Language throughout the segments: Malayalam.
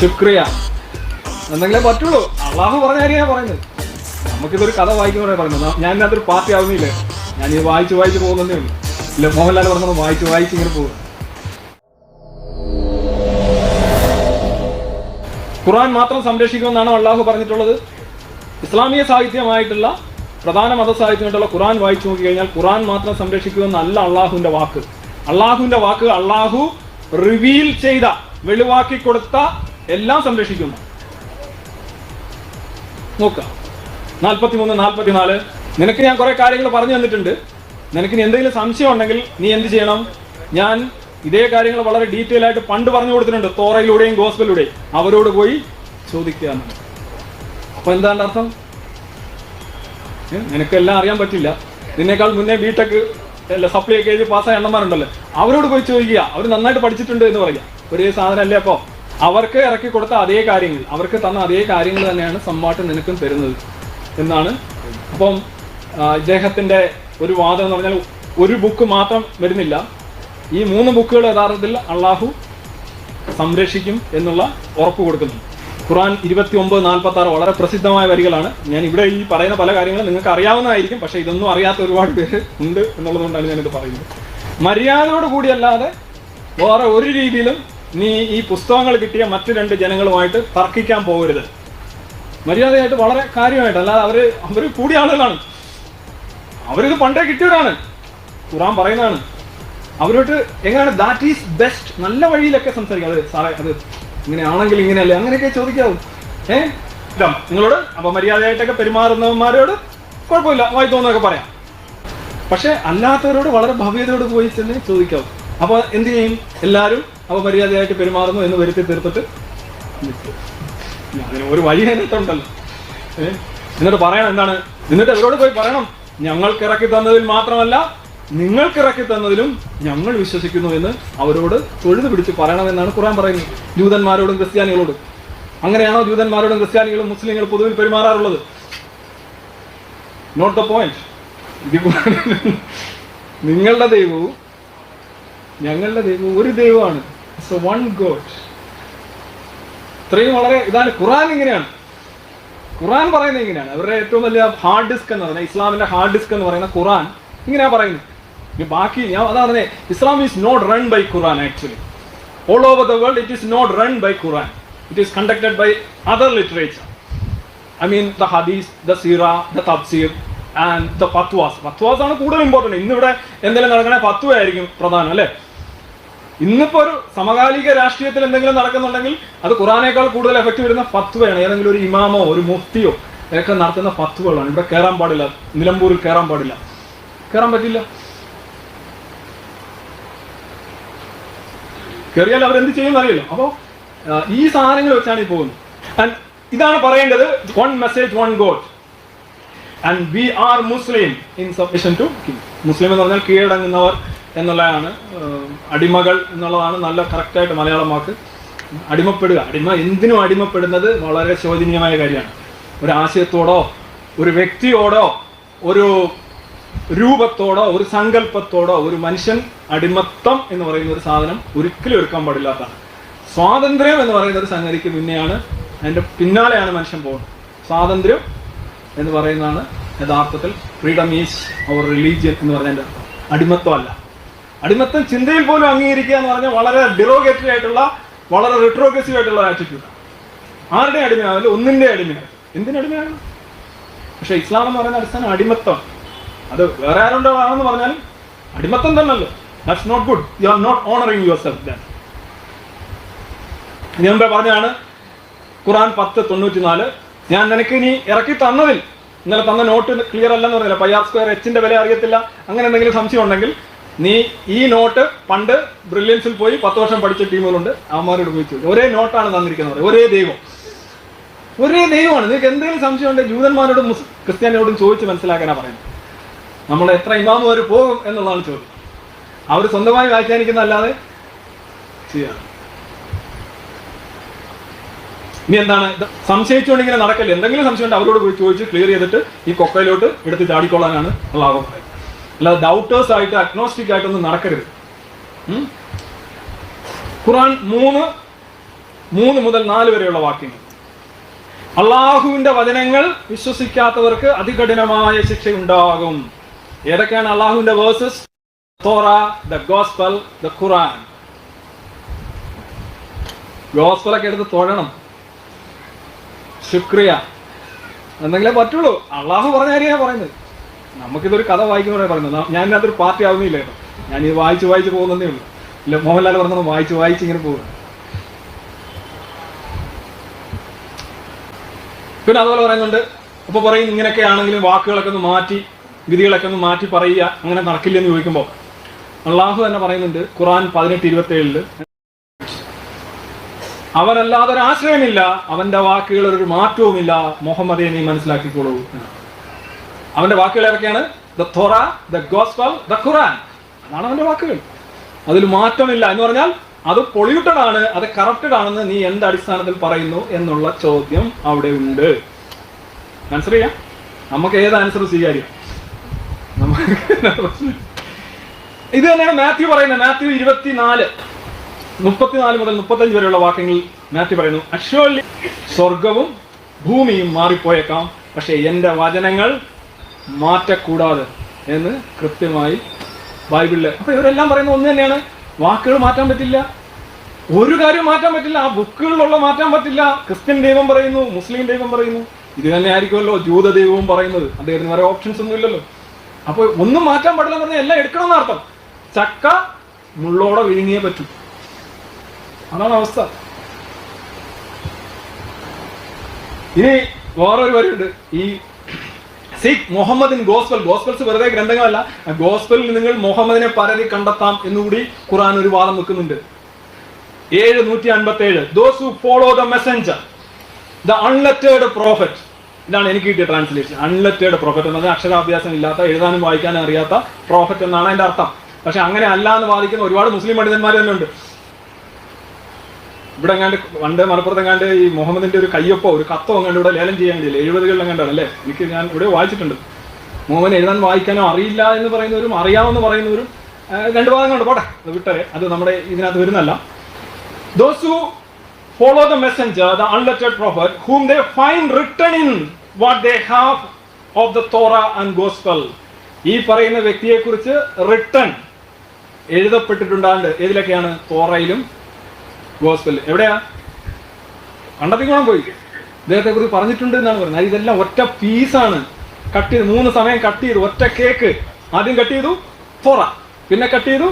ശുക്രിയ. എന്തെങ്കിലും പറ്റുള്ളൂ. അള്ളാഹു പറഞ്ഞ കാര്യമാണ് പറയുന്നത്. നമുക്കിതൊരു കഥ വായിക്കുന്നവരെ പറയുന്നത്. ഞാൻ ഇതിനകത്തൊരു പാർട്ടി ആവുന്നില്ലേ? ഞാൻ ഇത് വായിച്ച് വായിച്ച് പോകുന്നതേ ഉള്ളൂ. ഇല്ല മോഹൻലാൽ പറഞ്ഞത് വായിച്ച് വായിച്ച് ഇങ്ങനെ പോകും. ഖുറാൻ മാത്രം സംരക്ഷിക്കുമെന്നാണ് അള്ളാഹു പറഞ്ഞിട്ടുള്ളത്. ഇസ്ലാമിക സാഹിത്യമായിട്ടുള്ള പ്രധാന മതസാഹിത്യമായിട്ടുള്ള ഖുറാൻ വായിച്ചു നോക്കി കഴിഞ്ഞാൽ ഖുർആൻ മാത്രം സംരക്ഷിക്കുമെന്നല്ല അള്ളാഹുവിന്റെ വാക്ക്. അള്ളാഹുവിന്റെ വാക്ക് അള്ളാഹു റിവീൽ ചെയ്ത വെളിവാക്കി കൊടുത്ത എല്ലാം സംരക്ഷിക്കുന്നു നോക്കുക നാൽപ്പത്തിമൂന്ന് നാൽപ്പത്തിനാല് നിനക്ക് ഞാൻ കുറെ കാര്യങ്ങൾ പറഞ്ഞു തന്നിട്ടുണ്ട്. നിനക്ക് ഇനി എന്തെങ്കിലും സംശയം ഉണ്ടെങ്കിൽ നീ എന്ത് ചെയ്യണം? ഞാൻ ഇതേ കാര്യങ്ങൾ വളരെ ഡീറ്റെയിൽ ആയിട്ട് പണ്ട് പറഞ്ഞു കൊടുത്തിട്ടുണ്ട്. തോറയിലൂടെയും ഗോസ്ബലിലൂടെയും. അവരോട് പോയി ചോദിക്കുക. അപ്പൊ എന്താണ് അർത്ഥം? നിനക്കെല്ലാം അറിയാൻ പറ്റില്ല. നിന്നേക്കാൾ മുന്നേ ബിടെക് അല്ല സപ്ലൈ ഒക്കെ എഴുതി പാസ്സായ എണ്ണന്മാരുണ്ടല്ലോ അവരോട് പോയി ചോദിക്കുക. അവർ നന്നായിട്ട് പഠിച്ചിട്ടുണ്ട് എന്ന് പറയുക. ഒരേ സാധനം അല്ലേ അപ്പോ? അവർക്ക് ഇറക്കി കൊടുത്ത അതേ കാര്യങ്ങൾ അവർക്ക് തന്ന അതേ കാര്യങ്ങൾ തന്നെയാണ് സംവാട്ട് നിനക്കും തരുന്നത് എന്നാണ്. അപ്പം ഇദ്ദേഹത്തിന്റെ ഒരു വാദം എന്ന് പറഞ്ഞാൽ ഒരു ബുക്ക് മാത്രം വരുന്നില്ല. ഈ മൂന്ന് ബുക്കുകൾ യഥാർത്ഥത്തിൽ അള്ളാഹു സംരക്ഷിക്കും എന്നുള്ള ഉറപ്പ് കൊടുക്കുന്നു. ഖുറാൻ ഇരുപത്തി ഒമ്പത് നാൽപ്പത്തി ആറ് വളരെ പ്രസിദ്ധമായ വരികളാണ്. ഞാൻ ഇവിടെ ഈ പറയുന്ന പല കാര്യങ്ങളും നിങ്ങൾക്ക് അറിയാവുന്നതായിരിക്കും പക്ഷേ ഇതൊന്നും അറിയാത്ത ഒരുപാട് പേര് ഉണ്ട് എന്നുള്ളതുകൊണ്ടാണ് ഞാനിത് പറയുന്നത്. മര്യാദയോട് കൂടിയല്ലാതെ വേറെ ഒരു രീതിയിലും നീ ഈ പുസ്തകങ്ങൾ കിട്ടിയ മറ്റു രണ്ട് ജനങ്ങളുമായിട്ട് തർക്കിക്കാൻ പോകരുത്. മര്യാദയായിട്ട് വളരെ കാര്യമായിട്ട് അല്ലാതെ അവർ അവർ കൂടിയ ആളുകളാണ്. അവരിത് പണ്ടേ കിട്ടിയവരാണ്. ഖുറാൻ പറയുന്നതാണ്. അവരോട്ട് എങ്ങനെയാണ് ദാറ്റ് ഈസ് ബെസ്റ്റ് നല്ല വഴിയിലൊക്കെ സംസാരിക്കാം. അത് സാറേ അത് ഇങ്ങനെയാണെങ്കിൽ ഇങ്ങനെയല്ലേ? അങ്ങനെയൊക്കെ ചോദിക്കാവും. ഏ? നിങ്ങളോട് അപ്പൊ മര്യാദയായിട്ടൊക്കെ പെരുമാറുന്നവന്മാരോട് കുഴപ്പമില്ല. വായി തോന്നൊക്കെ പറയാം. പക്ഷെ അല്ലാത്തവരോട് വളരെ ഭവ്യതയോട് പോയി തന്നെ ചോദിക്കാവും. അപ്പൊ എന്ത് ചെയ്യും? എല്ലാവരും അപമര്യാദയായിട്ട് പെരുമാറുന്നു എന്ന് വരുത്തി തീർത്തിട്ട്. അതിന് ഒരു വഴി അതിനകത്തുണ്ടല്ലോ. ഏഹ് എന്നിട്ട് പറയണം എന്താണ്? എന്നിട്ട് അവരോട് പോയി പറയണം. ഞങ്ങൾക്ക് ഇറക്കി തന്നതിൽ മാത്രമല്ല നിങ്ങൾക്ക് ഇറക്കി തന്നതിലും ഞങ്ങൾ വിശ്വസിക്കുന്നു എന്ന് അവരോട് തൊഴുതു പിടിച്ച് പറയണമെന്നാണ് ഖുറാൻ പറയുന്നത്. ജൂതന്മാരോടും ക്രിസ്ത്യാനികളോടും. അങ്ങനെയാണോ ജൂതന്മാരോടും ക്രിസ്ത്യാനികളും മുസ്ലിങ്ങളും പൊതുവിൽ പെരുമാറാറുള്ളത്? നോട്ട് ദ പോയിന്റ് നിങ്ങളുടെ ദൈവവും ഞങ്ങളുടെ ദൈവവും ഒരു ദൈവമാണ് ഇറ്റ്സ് വൺ ഗോഡ് ഇത്രയും വളരെ ഇതാണ് ഖുറാൻ ഇങ്ങനെയാണ്. ഖുറാൻ പറയുന്നത് ഇങ്ങനെയാണ്. അവരുടെ ഏറ്റവും വലിയ ഹാർഡ് ഡിസ്ക് എന്ന് പറയുന്നത് ഇസ്ലാമിന്റെ ഹാർഡ് ഡിസ്ക് എന്ന് പറയുന്ന ഖുറാൻ ഇങ്ങനെയാ പറയുന്നത്. ബാക്കി ഞാൻ അതാ പറഞ്ഞത് Islam is not run by Quran actually all over the world it is not run by Quran it is conducted by other literature I mean the Hadith the Seerah the Tafsir and the fatwas fatwas ആണ് കൂടുതൽ ഇമ്പോർട്ടന്റ് ഇന്നിവിടെ എന്തെങ്കിലും നടക്കണേ ഫത്വ ആയിരിക്കും പ്രധാനം അല്ലേ? ഇന്നിപ്പോ ഒരു സമകാലിക രാഷ്ട്രീയത്തിൽ എന്തെങ്കിലും നടക്കുന്നുണ്ടെങ്കിൽ അത് ഖുറാനേക്കാൾ കൂടുതൽ എഫക്റ്റ് വരുന്ന ഫത്വയാണ്. ഏതെങ്കിലും ഒരു ഇമാമോ ഒരു മുഫ്തിയോ ഒക്കെ നടത്തുന്ന ഫത്വകളാണ്. ഇവിടെ കയറാൻ പാടില്ല. നിലമ്പൂരിൽ കയറാൻ പാടില്ല. കയറാൻ പറ്റില്ല. കയറിയാൽ അവരെന്ത് ചെയ്യുമെന്ന് അറിയില്ല അപ്പോ ഈ സാധനങ്ങൾ വെച്ചാണ് ഈ പോകുന്നത്. And ഇതാണ് പറയേണ്ടത്. One message one God and we are Muslim in submission to Muslim എന്ന് പറഞ്ഞാൽ കീഴടങ്ങുന്നവർ എന്നുള്ളതാണ് അടിമകൾ എന്നുള്ളതാണ് നല്ല കറക്റ്റായിട്ട് മലയാളം വാക്ക്. അടിമപ്പെടുക അടിമ എന്തിനും അടിമപ്പെടുന്നത് വളരെ ശോചനീയമായ കാര്യമാണ്. ഒരു ആശയത്തോടോ ഒരു വ്യക്തിയോടോ ഒരു രൂപത്തോടോ ഒരു സങ്കല്പത്തോടോ ഒരു മനുഷ്യൻ അടിമത്തം എന്ന് പറയുന്ന ഒരു സാധനം ഒരിക്കലും എടുക്കാൻ പാടില്ലാത്തതാണ്. സ്വാതന്ത്ര്യം എന്ന് പറയുന്ന ഒരു സംഗതിക്ക് പിന്നെയാണ് അതിന്റെ പിന്നാലെയാണ് മനുഷ്യൻ പോകുന്നത്. സ്വാതന്ത്ര്യം എന്ന് പറയുന്നതാണ് യഥാർത്ഥത്തിൽ ഫ്രീഡം ഈസ് അവർ റിലീജിയൻ എന്ന് പറഞ്ഞതിന്റെ അടിമത്വമല്ല. അടിമത്തം ചിന്തയിൽ പോലും അംഗീകരിക്കുക എന്ന് പറഞ്ഞാൽ വളരെ ഡിറോഗേറ്ററി ആയിട്ടുള്ള വളരെ റിട്രോഗ്രസീവ് ആയിട്ടുള്ള ആറ്റിറ്റ്യൂഡാണ് ആരുടെ അടിമയാവില്ല ഒന്നിന്റെ അടിമയാണ് എന്തിനടിമയാണ് പക്ഷെ ഇസ്ലാം എന്ന് പറയുന്ന അടിസ്ഥാനം അടിമത്തം. അത് വേറെ ആരുണ്ടോ ആണെന്ന് പറഞ്ഞാൽ അടിമത്തം തന്നെയല്ലോ. That's not good you are not honouring yourself then ഞാൻ മുമ്പേ പറഞ്ഞാണ് ഖുറാൻ പത്ത് തൊണ്ണൂറ്റി നാല് ഞാൻ നിനക്ക് ഇനി ഇറക്കി തന്നതിൽ ഇന്നലെ തന്ന നോട്ട് ക്ലിയർ അല്ലെന്ന് പറഞ്ഞില്ല പയ്യാർ സ്ക്വയർ എച്ചിന്റെ വില അറിയത്തില്ല അങ്ങനെ എന്തെങ്കിലും സംശയം ഉണ്ടെങ്കിൽ നീ ഈ നോട്ട് പണ്ട് ബ്രില്യൻസിൽ പോയി പത്ത് വർഷം പഠിച്ച ടീമുകളുണ്ട്. അവന്മാരോട് പോയി ചോദിച്ചു ഒരേ നോട്ടാണ് തന്നിരിക്കുന്നത് ഒരേ ദൈവം. ഒരേ ദൈവമാണ്. നിങ്ങൾക്ക് എന്തെങ്കിലും സംശയം ഉണ്ടെങ്കിൽ ജൂതന്മാരോടും ക്രിസ്ത്യാനിയോടും ചോദിച്ച് മനസ്സിലാക്കാനാ പറയുന്നത്. നമ്മൾ എത്ര ഇമാമ് വരെ പോകും എന്നുള്ളതാണ് ചോദ്യം. അവർ സ്വന്തമായി വ്യാഖ്യാനിക്കുന്ന അല്ലാതെ ചെയ്യാറ്. ഇനി എന്താണ്? സംശയിച്ചുകൊണ്ടിങ്ങനെ സംശയിച്ചുകൊണ്ട് നടക്കല്ലേ? എന്തെങ്കിലും സംശയം ഉണ്ട് അവരോട് പോയി ചോദിച്ച് ക്ലിയർ ചെയ്തിട്ട് ഈ കൊക്കയിലോട്ട് എടുത്ത് ചാടിക്കൊള്ളാനാണ് ഉള്ള പറയുന്നത് അല്ലാതെ ഡൗട്ടേഴ്സ് ആയിട്ട് അഗ്നോസ്റ്റിക് ആയിട്ടൊന്നും നടക്കരുത്? ഖുറാൻ മൂന്ന് മൂന്ന് മുതൽ നാല് വരെയുള്ള വാക്യങ്ങൾ. അള്ളാഹുവിന്റെ വചനങ്ങൾ വിശ്വസിക്കാത്തവർക്ക് അതികഠിനമായ ശിക്ഷയുണ്ടാകും. ഏതൊക്കെയാണ് അള്ളാഹുവിന്റെ verses Torah the Gospel the Quran ഗോസ്പലൊക്കെ എടുത്ത് തൊഴണം. ശുക്രിയ. എന്തെങ്കിലേ പറ്റുള്ളൂ. അള്ളാഹു പറഞ്ഞ കാര്യമാണ് പറയുന്നത്. നമുക്കിതൊരു കഥ വായിക്കുന്നവരെ പറയുന്നത്. ഞാൻ അതൊരു പാർട്ടി ആവുന്നില്ലേ? ഞാൻ ഇത് വായിച്ച് വായിച്ച് പോകുന്നതേ ഉള്ളൂ. ഇല്ല മോഹൻലാൽ പറഞ്ഞത് വായിച്ച് വായിച്ച് ഇങ്ങനെ പോകും പിന്നെ അതുപോലെ പറയുന്നുണ്ട് അപ്പൊ പറയും ഇങ്ങനെയൊക്കെ ആണെങ്കിലും വാക്കുകളൊക്കെ ഒന്ന് മാറ്റി വിധികളൊക്കെ ഒന്ന് മാറ്റി പറയുക അങ്ങനെ നടക്കില്ലെന്ന് ചോദിക്കുമ്പോൾ അള്ളാഹു തന്നെ പറയുന്നുണ്ട് ഖുറാൻ പതിനെട്ട് ഇരുപത്തി ഏഴിൽ അവനല്ലാതൊരാശ്രയമില്ല അവന്റെ വാക്കുകൾ ഒരു മാറ്റവുമില്ല മുഹമ്മദെ നീ മനസ്സിലാക്കിക്കോളൂ അവന്റെ വാക്കുകൾ ഏതൊക്കെയാണ്? The Torah the Gospel the Quran അതാണ് അവന്റെ വാക്കുകൾ. അതിൽ മാറ്റമില്ല എന്ന് പറഞ്ഞാൽ അത് പൊളിയൂട്ടഡ് ആണ് അത് കറപ്റ്റഡ് ആണെന്ന് നീ എന്ത് അടിസ്ഥാനത്തിൽ പറയുന്നു എന്നുള്ള ചോദ്യം അവിടെ ഉണ്ട്. ആൻസർ ചെയ്യാം. നമുക്ക് ഏത് ആൻസർ സ്വീകാര്യം? നമുക്ക് ഇത് തന്നെയാണ് മാത്യു പറയുന്നത്. മാത്യു ഇരുപത്തിനാല് മുപ്പത്തിനാല് മുതൽ മുപ്പത്തഞ്ച് വരെയുള്ള വാക്യങ്ങളിൽ മാത്യു പറയുന്നു. അഷ്വലി സ്വർഗവും ഭൂമിയും മാറിപ്പോയേക്കാം. പക്ഷെ എന്റെ വചനങ്ങൾ മാറ്റക്കൂടാതെ എന്ന് കൃത്യമായി ബൈബിളിൽ അപ്പോൾ ഇവരെല്ലാം പറയുന്നത് ഒന്ന് തന്നെയാണ്. വാക്കുകൾ മാറ്റാൻ പറ്റില്ല. ഒരു കാര്യം മാറ്റാൻ പറ്റില്ല. ആ ബുക്കുകളിലുള്ള മാറ്റാൻ പറ്റില്ല. ക്രിസ്ത്യൻ ദൈവം പറയുന്നു മുസ്ലിം ദൈവം പറയുന്നു. ഇത് തന്നെ ആയിരിക്കുമല്ലോ ജൂത ദൈവവും പറയുന്നത്. അദ്ദേഹത്തിന് വേറെ ഓപ്ഷൻസ് ഒന്നും ഇല്ലല്ലോ. അപ്പോൾ ഒന്നും മാറ്റാൻ പാടില്ല പറഞ്ഞാൽ എല്ലാം എടുക്കണം എന്നർത്ഥം. ചക്ക മുള്ളോടെ വിഴുങ്ങിയേ പറ്റൂ. അതാണ് അവസ്ഥ. ഇനി വേറൊരു വരിയുണ്ട്. ഈ സിഖ് മുഹമ്മദിൻ ഗോസ്ബൽ ഗോസ്ബൽസ് വെറുതെ ഗ്രന്ഥങ്ങളല്ല. ഗോസ്ബലിൽ നിങ്ങൾ മുഹമ്മദിനെ പരതി കണ്ടെത്താം എന്നുകൂടി ഖുറാൻ ഒരു വാദം വെക്കുന്നുണ്ട്. ഏഴ് നൂറ്റി അൻപത്തി ഏഴ് those follow the messenger the unlettered prophet ഇതാണ് എനിക്ക് കിട്ടിയ ട്രാൻസ്ലേഷൻ അൺലെറ്റേഡ് പ്രോഫറ്റ് എന്നത് അക്ഷരാഭ്യാസം ഇല്ലാത്ത എഴുതാനും വായിക്കാനും അറിയാത്ത പ്രോഫറ്റ് എന്നാണ് അതിന്റെ അർത്ഥം. പക്ഷെ അങ്ങനെ അല്ല എന്ന് വാദിക്കുന്ന ഒരുപാട് മുസ്ലിം പണ്ഡിതന്മാർ തന്നെ ഉണ്ട് ഇവിടെ എങ്ങാണ്ട് പണ്ട് മലപ്പുറത്ത് എങ്ങാണ്ട് ഈ മുഹമ്മദിന്റെ ഒരു കയ്യൊപ്പോ ഒരു കത്തോ എങ്ങാണ്ട് ഇവിടെ ലേലം ചെയ്യാൻ കഴിയില്ല എഴുപതുകളിൽ എങ്ങാണ്ടാണ് അല്ലേ? എനിക്ക് ഞാൻ ഇവിടെ വായിച്ചിട്ടുണ്ട്. മുഹമ്മദ് എഴുതാൻ വായിക്കാനോ അറിയില്ല എന്ന് പറയുന്നവരും അറിയാമെന്ന് പറയുന്നവരും രണ്ട് ഭാഗങ്ങളുണ്ട്. പോട്ടെ അത് വിട്ടരെ. അത് നമ്മുടെ ഇതിനകത്ത് വരുന്നല്ല. Those follow follow the the the prophet whom they find written in what they have of the Torah and Gospel. ഈ പറയുന്ന വ്യക്തിയെക്കുറിച്ച് റിട്ടൺ എഴുതപ്പെട്ടിട്ടുണ്ടാണ്ട്. ഏതിലൊക്കെയാണ്? തോറയിലും ഗോസ്പെല്ലും എവിടെയാ? കണ്ടെത്തിക്കോണം പോയി. ഇദ്ദേഹത്തെ കുറിച്ച് പറഞ്ഞിട്ടുണ്ട് എന്നാണ് പറയുന്നത്. ഇതെല്ലാം ഒറ്റ പീസാണ്. കട്ട് ചെയ്ത് മൂന്ന് സമയം കട്ട് ചെയ്തു ഒറ്റ കേക്ക്. ആദ്യം കട്ട് ചെയ്തു ഫോറ പിന്നെ കട്ട് ചെയ്തു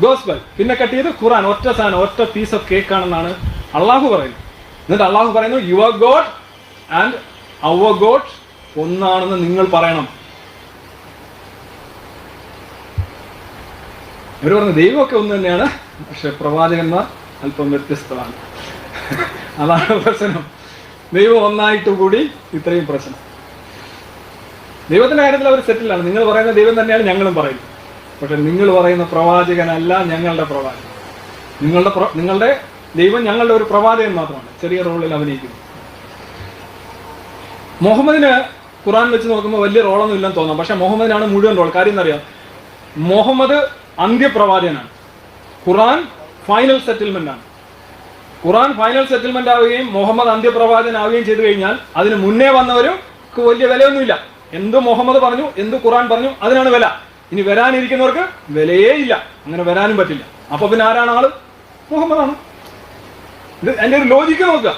ഗോസ്ബൽ. പിന്നെ കട്ട് ചെയ്ത് ഖുറാൻ ഒറ്റ സാധനം ഒറ്റ പീസ് ഓഫ് കേക്ക് ആണെന്നാണ് അള്ളാഹു പറയുന്നത്. എന്നിട്ട് അള്ളാഹു പറയുന്നു your God and our God ഒന്നാണെന്ന് നിങ്ങൾ പറയണം. ഇവർ പറഞ്ഞു ദൈവമൊക്കെ ഒന്ന് തന്നെയാണ്. പക്ഷെ പ്രവാചകന്മാർ അല്പം വ്യത്യസ്തമാണ്. അതാണ് പ്രശ്നം. ദൈവം ഒന്നായിട്ട് കൂടി ഇത്രയും പ്രശ്നം. ദൈവത്തിന്റെ കാര്യത്തിൽ അവർ സെറ്റിലാണ്. നിങ്ങൾ പറയുന്ന ദൈവം തന്നെയാണ് ഞങ്ങളും പറയുന്നത്. പക്ഷെ നിങ്ങൾ പറയുന്ന പ്രവാചകനല്ല ഞങ്ങളുടെ പ്രവാചകൻ. നിങ്ങളുടെ നിങ്ങളുടെ ദൈവം ഞങ്ങളുടെ ഒരു പ്രവാചകൻ മാത്രമാണ്. ചെറിയ റോളിൽ അഭിനയിക്കുന്നു. മുഹമ്മദിന് ഖുറാൻ വെച്ച് നോക്കുമ്പോൾ വലിയ റോളൊന്നും ഇല്ലെന്ന് തോന്നാം. പക്ഷെ മുഹമ്മദിനാണ് മുഴുവൻ റോൾ. കാര്യം എന്നറിയാം മുഹമ്മദ് അന്ത്യപ്രവാചകനാണ്. ഖുറാൻ ഫൈനൽ സെറ്റിൽമെന്റ് ആണ്. ഖുറാൻ ഫൈനൽ സെറ്റിൽമെന്റ് ആവുകയും മുഹമ്മദ് അന്ത്യപ്രവാചകനാവുകയും ചെയ്തു കഴിഞ്ഞാൽ അതിന് മുന്നേ വന്നവരും വലിയ വിലയൊന്നുമില്ല. എന്ത് മുഹമ്മദ് പറഞ്ഞു എന്ത് ഖുറാൻ പറഞ്ഞു അതിനാണ് വില. ഇനി വരാനിരിക്കുന്നവർക്ക് വിലയേ ഇല്ല അങ്ങനെ വരാനും പറ്റില്ല. അപ്പൊ പിന്നെ ആരാണ് ആൾ? മുഹമ്മദാണ്. ഇത് അതിന്റെ ഒരു ലോജിക്ക് നോക്കുക.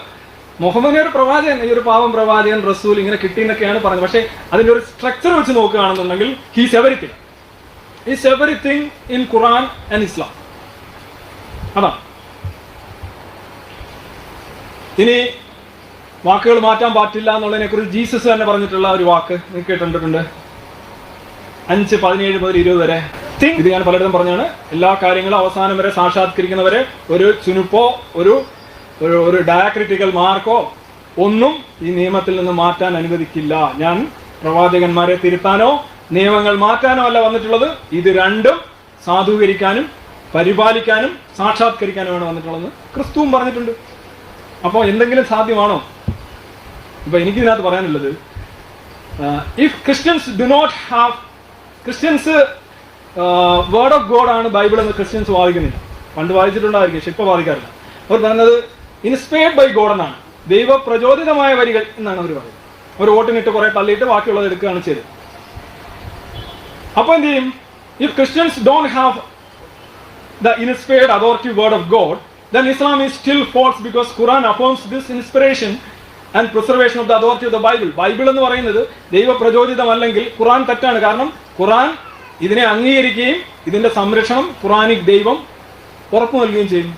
മുഹമ്മദിനെ ഒരു പ്രവാചകൻ ഈ ഒരു പാവം പ്രവാചകൻ റസൂൽ ഇങ്ങനെ കിട്ടിയെന്നൊക്കെയാണ് പറഞ്ഞത്. പക്ഷേ അതിന്റെ ഒരു സ്ട്രക്ചർ വെച്ച് നോക്കുകയാണെന്നുണ്ടെങ്കിൽ he's everything is everything in Quran and Islam അതാണ് ഇനി വാക്കുകൾ മാറ്റാൻ പറ്റില്ല എന്നുള്ളതിനെ കുറിച്ച് ജീസസ് തന്നെ പറഞ്ഞിട്ടുള്ള ഒരു വാക്ക് നിങ്ങൾ കേട്ടിട്ടുണ്ട്. അഞ്ച് പതിനേഴ് മുതൽ ഇരുപത് വരെ. ഇത് ഞാൻ പലയിടത്തും പറഞ്ഞാണ്. എല്ലാ കാര്യങ്ങളും അവസാനം വരെ സാക്ഷാത്കരിക്കുന്നവരെ ഒരു ചുനുപ്പോ ഒരു ഒരു ഒരു ഡയക്രിറ്റിക്കൽ മാർക്കോ ഒന്നും ഈ നിയമത്തിൽ നിന്ന് മാറ്റാൻ അനുവദിക്കില്ല. ഞാൻ പ്രവാചകന്മാരെ തിരുത്താനോ നിയമങ്ങൾ മാറ്റാനോ അല്ല വന്നിട്ടുള്ളത്. ഇത് രണ്ടും സാധൂകരിക്കാനും പരിപാലിക്കാനും സാക്ഷാത്കരിക്കാനുമാണ് വന്നിട്ടുള്ളത്. ക്രിസ്തുവും പറഞ്ഞിട്ടുണ്ട്. അപ്പോൾ എന്തെങ്കിലും സാധ്യമാണോ? ഇപ്പൊ എനിക്കിതിനകത്ത് പറയാനുള്ളത് if Christians do not have Christians word of God ആണ് ബൈബിൾ എന്ന് ക്രിസ്ത്യൻസ് വാദിക്കുന്നില്ല. പണ്ട് വാദിച്ചിട്ടുണ്ടായിരിക്കും പക്ഷെ ഇപ്പൊ വാദിക്കാറില്ല. അവർ പറയുന്നത് ഇൻസ്പയർഡ് ബൈ ഗോഡ് എന്നാണ്. ദൈവ പ്രചോദിതമായ വരികൾ എന്നാണ് അവർ പറയുന്നത്. ഒരു വോട്ടിനിട്ട് കുറെ തള്ളിയിട്ട് ബാക്കിയുള്ളത് എടുക്കുകയാണ് ചെയ്തത്. അപ്പൊ എന്ത് ചെയ്യും? If Christians don't have the inspired authority word of God then Islam is still false because Quran affirms this inspiration and preservation of the authority of the Bible. Bible എന്ന് പറയുന്നത് ദൈവപ്രചോദിതമല്ലെങ്കിൽ ഖുറാൻ തെറ്റാണ്. കാരണം ഖുറാൻ ഇതിനെ അംഗീകരിക്കുകയും ഇതിന്റെ സംരക്ഷണം ഖുറാനിക് ദൈവം ഉറപ്പു നൽകുകയും ചെയ്യും.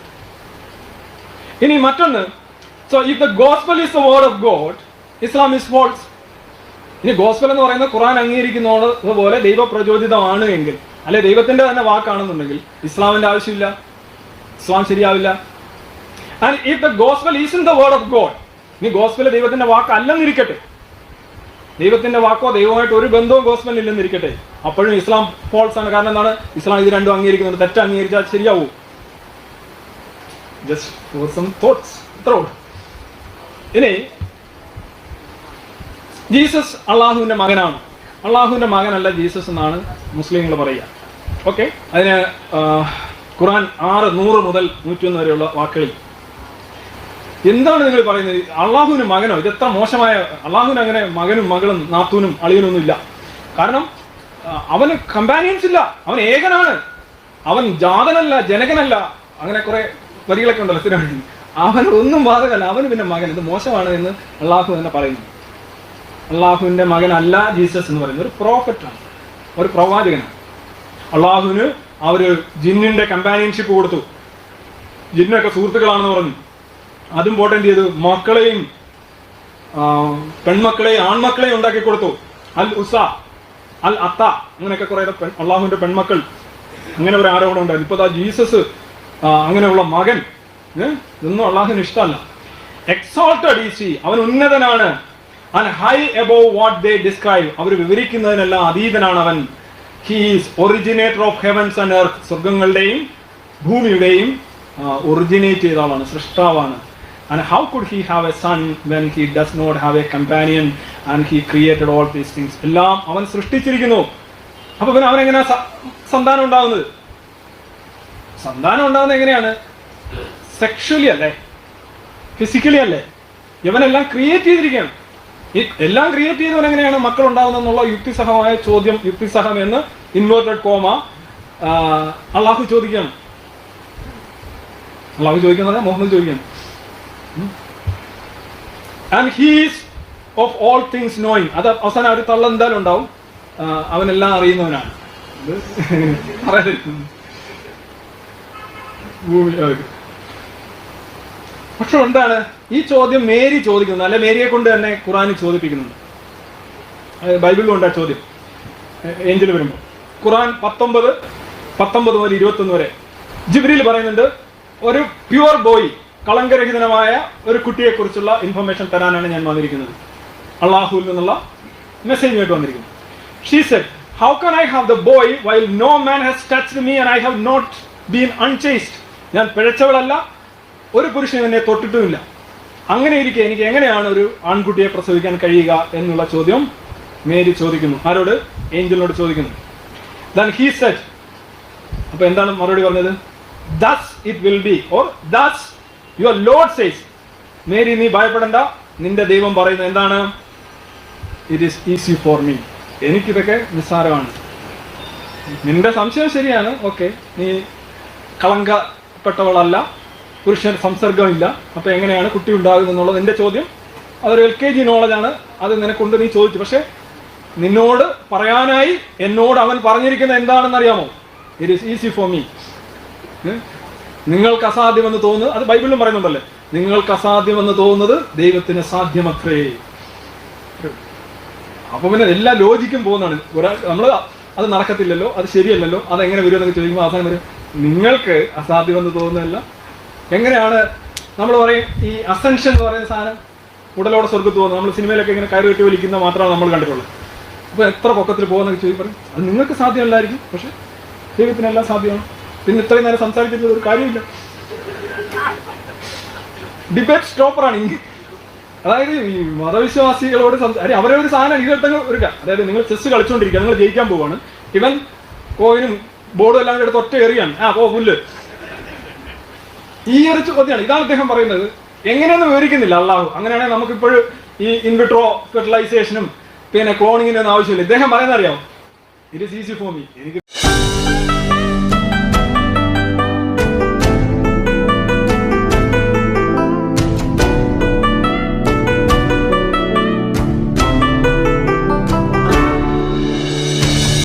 ഇനി മറ്റൊന്ന്. So if the gospel is the word of God Islam is false ഇനി ഗോസ്ബൽ എന്ന് പറയുന്നത് ഖുറാൻ അംഗീകരിക്കുന്നത് പോലെ ദൈവപ്രചോദിതമാണ് എങ്കിൽ അല്ലെ ദൈവത്തിന്റെ തന്നെ വാക്കാണെന്നുണ്ടെങ്കിൽ ഇസ്ലാമിന്റെ ആവശ്യമില്ല ഇസ്ലാം ശരിയാവില്ല. And if the gospel is in the word of God ഇനി ഗോസ്ബൽ ദൈവത്തിന്റെ വാക്കല്ലെന്നിരിക്കട്ടെ ദൈവത്തിന്റെ വാക്കോ ദൈവമായിട്ട് ഒരു ബന്ധവും ഗോസ്പലിന് ഇല്ലെന്നിരിക്കട്ടെ. അപ്പോഴും ഇസ്ലാം ഫോൾസ് ആണ്. കാരണം എന്താണ്? ഇസ്ലാം ഇത് രണ്ടും അംഗീകരിക്കുന്നുണ്ട്. തെറ്റ് അംഗീകരിച്ചാൽ ശരിയാവൂ. ജസ്റ്റ് ഫോർ സം തോട്ട്സ് ഇനി ജീസസ് അള്ളാഹുവിന്റെ മകനാണ്. അള്ളാഹുവിന്റെ മകനല്ല ജീസസ് എന്നാണ് മുസ്ലിങ്ങൾ പറയുക. ഓക്കെ? അതിന് ഖുറാൻ ആറ് നൂറ് മുതൽ നൂറ്റൊന്ന് വരെയുള്ള വാക്കുകളിൽ. എന്താണ് നിങ്ങൾ പറയുന്നത്? അള്ളാഹുവിന് മകനോ? ഇത് എത്ര മോശമായ അള്ളാഹുവിന് അങ്ങനെ മകനും മകളും നാത്തൂനും അളിയനും ഒന്നും ഇല്ല. കാരണം അവന് കമ്പാനിയൻസ് ഇല്ല. അവൻ ഏകനാണ്. അവൻ ജാതനല്ല ജനകനല്ല. അങ്ങനെ കുറെ വരികളൊക്കെ ഉണ്ടല്ലോ സ്ഥിരമായിട്ട്. അവൻ ഒന്നും ബാധകല്ല അവന് പിന്നെ മകൻ. ഇത് മോശമാണ് എന്ന് അള്ളാഹു തന്നെ പറയുന്നു. അള്ളാഹുവിന്റെ മകനല്ല ജീസസ് എന്ന് പറയുന്നത് ഒരു പ്രോഫറ്റാണ് ഒരു പ്രവാചകനാണ്. അള്ളാഹുവിന് അവർ ജിന്നിന്റെ കമ്പാനിയൻഷിപ്പ് കൊടുത്തു. ജിന്നൊക്കെ സുഹൃത്തുക്കളാണെന്ന് പറഞ്ഞു. അതും പോട്ടെ ചെയ്തു? മക്കളെയും പെൺമക്കളെയും ആൺമക്കളെയും ഉണ്ടാക്കി കൊടുത്തു. അൽ ഉസ അൽ അത്ത അങ്ങനെയൊക്കെ കുറെ പെൺ അള്ളാഹുവിന്റെ പെൺമക്കൾ. അങ്ങനെ ഒരു ആരോപണം ഉണ്ടായിരുന്നു. ഇപ്പൊ ദാ ജീസസ് അങ്ങനെയുള്ള മകൻ? ഇതൊന്നും അള്ളാഹുവിന് ഇഷ്ടമല്ല. എക്സോൾട്ടഡ് ഈ സി അവൻ ഉന്നതനാണ്. And high above what they describe അവർ വിവരിക്കുന്നതിനെല്ലാം അതീതനാണ് അവൻ he's originator of heavens and earth സ്വർഗങ്ങളുടെയും ഭൂമിയുടെയും ഒറിജിനേറ്റ് ചെയ്ത ആളാണ് സൃഷ്ടാവാണ്. And how could he have a son when he does not have a companion and he created all these things എല്ലാം അവൻ സൃഷ്ടിച്ചിരിക്കുന്നു. അപ്പൊ പിന്നെ അവൻ എങ്ങനെയാ സന്താനം ഉണ്ടാവുന്നത്? സന്താനം ഉണ്ടാവുന്നത് എങ്ങനെയാണ്? സെക്ഷലി അല്ലേ? ഫിസിക്കലി അല്ലേ? ഇവനെല്ലാം ക്രിയേറ്റ് ചെയ്തിരിക്കുകയാണ്. ഈ എല്ലാം ക്രിയേറ്റ് ചെയ്തവൻ എങ്ങനെയാണ് മക്കൾ ഉണ്ടാവുന്നുള്ള യുക്തിസഹമായ ചോദ്യം യുക്തിസഹം എന്ന് ഇൻവേർട്ടഡ് കോമ അള്ളാഹു ചോദിക്കണം. അള്ളാഹു ചോദിക്കുന്നത് മുഹമ്മദ് ചോദിക്കുകയാണ് and he's of all things knowing അത് അവസാനം ഒരു തള്ള എന്തായാലും ഉണ്ടാവും. അവനെല്ലാം അറിയുന്നവനാണ്. ഭൂമി പക്ഷെ എന്താണ്? ഈ ചോദ്യം മേരി ചോദിക്കുന്നത് അല്ലെ മേരിയെ കൊണ്ട് തന്നെ ഖുറാനിൽ ചോദിപ്പിക്കുന്നുണ്ട്. ബൈബിളിൽ ഉണ്ട് ആ ചോദ്യം ഏഞ്ചൽ വരുമ്പോൾ ഖുറാൻ പത്തൊമ്പത് പത്തൊമ്പത് മുതൽ ഇരുപത്തൊന്ന് വരെ. ജിബ്രിൽ പറയുന്നുണ്ട് ഒരു പ്യുവർ ബോയ് കളങ്കരഹിതനമായ ഒരു കുട്ടിയെ കുറിച്ചുള്ള ഇൻഫർമേഷൻ തരാനാണ് ഞാൻ വന്നിരിക്കുന്നത്. അള്ളാഹുവിൽ നിന്നുള്ള മെസ്സേജുമായിട്ട് വന്നിരിക്കുന്നു. She said how can I have the boy while no man has touched me and I have not been unchaste ഞാൻ പിഴച്ചവളല്ല ഒരു പുരുഷൻ എന്നെ തൊട്ടിട്ടുമില്ല. അങ്ങനെ ഇരിക്കെ എനിക്ക് എങ്ങനെയാണ് ഒരു ആൺകുട്ടിയെ പ്രസവിക്കാൻ കഴിയുക എന്നുള്ള ചോദ്യം മേരി ചോദിക്കുന്നു. ആരോട്? ഏഞ്ചലിനോട് ചോദിക്കുന്നു. ദൻ ഹീ സെറ്റ് അപ്പൊ എന്താണ് മറുപടി പറഞ്ഞത്? Thus it will be or thus your Lord says Mary നീ ഭയപ്പെടണ്ട. നിന്റെ ദൈവം പറയുന്നത് എന്താണ്? It is easy for me എനിക്കിതൊക്കെ നിസ്സാരമാണ്. നിന്റെ സംശയം ശരിയാണ്. ഓക്കെ നീ കളങ്കപ്പെട്ടവളല്ല. പുരുഷൻ സംസർഗമില്ല. അപ്പൊ എങ്ങനെയാണ് കുട്ടി ഉണ്ടാകുന്നത് എന്നുള്ളത് എന്റെ ചോദ്യം. അതൊരു എൽ കെ ജി നോളജാണ് അത് നിനക്കൊണ്ട് നീ ചോദിച്ചു. പക്ഷേ നിന്നോട് പറയാനായി എന്നോട് അവൻ പറഞ്ഞിരിക്കുന്നത് എന്താണെന്ന് അറിയാമോ it is easy for me നിങ്ങൾക്ക് അസാധ്യമെന്ന് തോന്നുന്നത് അത് ബൈബിളിലും പറയുന്നുണ്ടല്ലേ? നിങ്ങൾക്ക് അസാധ്യമെന്ന് തോന്നുന്നത് ദൈവത്തിന് സാധ്യമത്രേ. അപ്പൊ പിന്നെ എല്ലാ ലോജിക്കും പോകുന്നതാണ്. ഒരാൾ നമ്മൾ അത് നടക്കത്തില്ലല്ലോ അത് ശരിയല്ലല്ലോ അത് എങ്ങനെ വരും എന്നൊക്കെ ചോദിക്കുമ്പോൾ അവസാനം വരും. നിങ്ങൾക്ക് അസാധ്യമെന്ന് തോന്നുന്നതല്ല എങ്ങനെയാണ് നമ്മൾ പറയും ഈ അസെൻഷൻ എന്ന് പറയുന്ന സാധനം ഉടലോടെ സ്വർഗത്ത് പോകുന്നത്? നമ്മൾ സിനിമയിലൊക്കെ ഇങ്ങനെ കയറി കെട്ടി വലിക്കുന്ന മാത്രമാണ് നമ്മൾ കണ്ടിട്ടുള്ളത്. അപ്പോൾ എത്ര പൊക്കത്തിൽ പോകുന്നൊക്കെ ചോദിക്കും പറയും. അത് നിങ്ങൾക്ക് സാധ്യമല്ലായിരിക്കും പക്ഷെ ദൈവത്തിനെല്ലാം സാധ്യമാണ്. പിന്നെ ഇത്രയും നേരം സംസാരിച്ചിട്ടുള്ള ഒരു കാര്യമില്ല. ഡിബേറ്റ് സ്റ്റോപ്പറാണ് ഇങ്ങനെ അതായത് ഈ മതവിശ്വാസികളോട് സംസാരിക്കും അവരെ ഒരു സാധനം ഇരുപത്തങ്ങൾ ഒരു ക- അതായത് നിങ്ങൾ ചെസ് കളിച്ചുകൊണ്ടിരിക്കുക നിങ്ങൾ ജയിക്കാൻ പോവാണ്. ഇവൻ കോയിനും ബോർഡും എല്ലാം എടുത്ത് ഒറ്റ എറിയാണ് ആ പോ പുല്ല്. ഈ ചോദ്യമാണ്. ഇതാണ് അദ്ദേഹം പറയുന്നത്. എങ്ങനെയൊന്നും വിവരിക്കുന്നില്ല. അള്ളാഹു അങ്ങനെയാണെങ്കിൽ നമുക്കിപ്പോഴും ഈ ഇൻവിട്രോ ഫെർട്ടിലൈസേഷനും പിന്നെ ക്ലോണിങ്ങിനൊന്നും ആവശ്യമില്ല. ഇദ്ദേഹം പറയുന്നത് അറിയാം it is easy for me എനിക്ക്